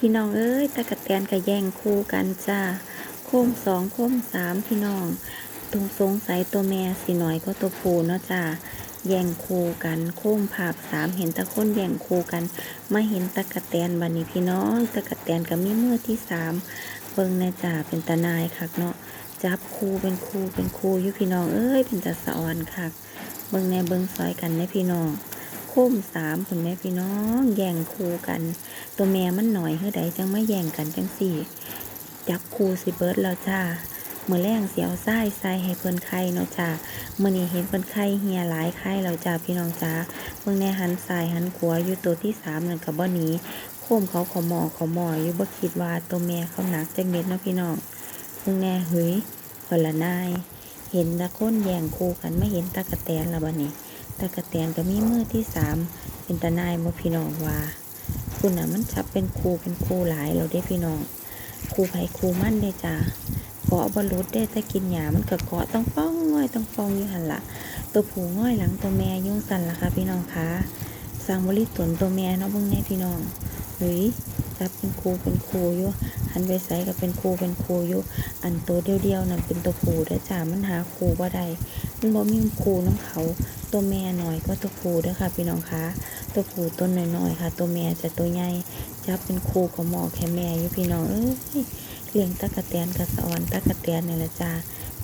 พี่น้องเอ้ยตะกะแตนกับแย่งคู่กันจ้า โค้มสองโค้มสามพี่น้อง ตรงสงสัยตัวแม่สิหน่อยก็ตัวผู้เนาะจ้าแย่งคู่กันโค้มภาพสามเห็นตะคนแย่งคู่กัน มาเห็นตะกะแตนบันนี้พี่น้องตะกะแตนกับมีมือที่สามเบิ่งแน่จ้าเป็นตานายคักเนาะจับคู่เป็นคู่เป็นคู่อยู่พี่น้องเอ้ยเป็นตาสะออนคักเบิ่งแน่เบิ่งซอยกันในพี่น้อง ค้มสามคุณแม่พี่น้องแย่งคู่กัน ตัวแม่มันหน่อยเฮือใดจังไม่แย่งกันจังสี่จับคูสิเบิร์ดแล้วจ้าเมื่อแรงเสียวไส้ใส่ให้เพิ่นไข่เนาะจ้าเมื่อนี้เห็นเพิ่นไข่เฮียหลายไข่แล้วจ้าพี่น้องจ้าเมื่อแน่หันซ้ายหันขวาอยู่ตัวที่สามนั่นกับบ่หนีโค้มเขาขอหมอขอหมออยู่บ่คิดว่าตัวแม่เขาหนักจังเม็ดเนาะพี่น้องเมื่อแน่เฮ้ยคนละนายเห็นตะค้นแย่งคู่กันไม่เห็นตะกะแตนและบ่นี้ ตะกะแตนก็มีมือที่สามเป็นตานายบ่พี่น้องว่า คุณน่ะมันจับเป็นครูเป็นครูหลายเราได้พี่น้องครูไผครูมั่นได้จ้าเกาะบรรุษได้แต่กินหยามันก็เกาะต้องป้องง่อยต้องป้องอยู่หันละตัวผูง่อยหลังตัวแม่ยุ่งสันละค่ะพี่น้องคะสร้างบริตนตัวแม่เนาะเบิ่งแน่พี่น้องเฮ้ยจับเป็นครูเป็นครูอยู่ หันไปใส่ก็เป็นครูเป็นครูอยู่อันตัวเดียวๆนั่นเป็นตัวครูเด้อจ้ามันหาครูบ่ได้มันบ่มีครูน้ำเขาตัวแม่หน่อยก็ตัวครูเด้อค่ะพี่น้องคะตัวครูต้นน้อยๆค่ะ ตัวแม่จะตัวใหญ่จับเป็นคู่กับหมอแค่แม่อยู่พี่น้องเอ้ยเลี้ยงตะกะแตนกระสอนตะกะแตนนี่แหละจ้า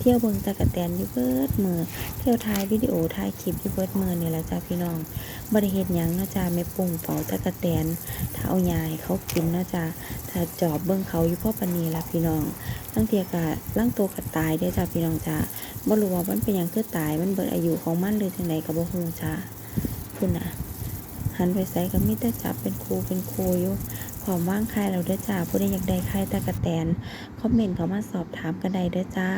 เที่ยวเบิงตะกะแตนอยู่เบิดมือเที่ยวถ่ายวิดีโอถ่ายคลิปอยู่เบิดมือนี่แหละจ้าพี่น้องบ่ได้เฮ็ดหยังเนาะจ้าแม่ปุ่งเป่าตะกะแตนถ้าเอายายเขากินเนาะจ้าถ้าจอบเบิ่งเขาอยู่พ่อปานนีละพี่น้องตั้งเทียกะล่างตัวกะตายได้อจ้าพี่น้องจ้าบ่รู้ว่ามันเป็นหยังคือตายมันเบิดอายุของมันหรือจังไดก็บ่ฮู้จ้าคุณน่ะหันไปใส่ก็มีแต่จับเป็นครูเป็นครูอยู่พร้อมว่างใครเราเด้อจ้าผู้ใดอยากได้ใครตะกะแตนคอมเมนต์เขามาสอบถามกันได้เด้อจ้า